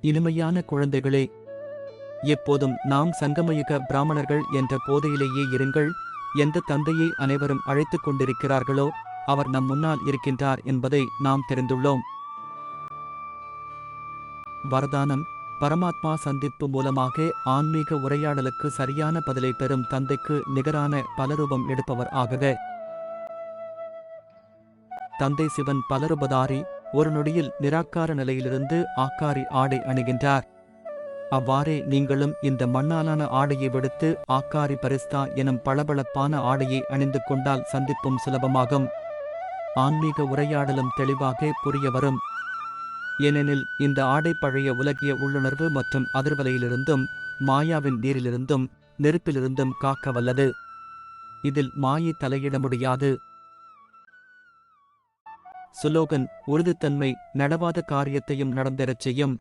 இனிமையான குழந்தைகளே எப்போதும் நாம் சங்கமயுக பிராமணர்கள் என்ற போதையிலேயே இருங்கள். எந்த தந்தையை அனைவரும் அழைத்துக் கொண்டிருக்கிறார்களோ அவர் நம் முன்னால் இருக்கின்றார் என்பதை நாம் தெரிந்துள்ளோம். வரதானம் பரமாத்மா சந்திப்பு மூலமாக ஆன்மீக உரையாடலுக்கு சரியான பதிலை பெறும் தந்தைக்கு நிகரான பலரூபம் எடுப்பவர் ஆகுக. தந்தை சிவன் பலருபதாரி ஒரு நொடியில் நிராகார நிலையிலிருந்து ஆக்காரி ஆடை அணிகின்றார். அவ்வாறே நீங்களும் இந்த மண்ணாலான ஆடையை விடுத்து ஆக்காரி பரிஸ்தா எனும் பளபளப்பான ஆடையை அணிந்து கொண்டால் சந்திப்பும் சுலபமாகும். ஆன்மீக உரையாடலும் தெளிவாக புரிய வரும். ஏனெனில் இந்த ஆடை பழைய உலகிய உள்ளுணர்வு மற்றும் அதிர்வலையிலிருந்தும் மாயாவின் நீரிலிருந்தும் நெருப்பிலிருந்தும் காக்க வல்லது இதில் மாயை தலையிட முடியாது. சுலோகன் உறுதித்தன்மை நடவாத காரியத்தையும் நடந்தரச் செய்யும்.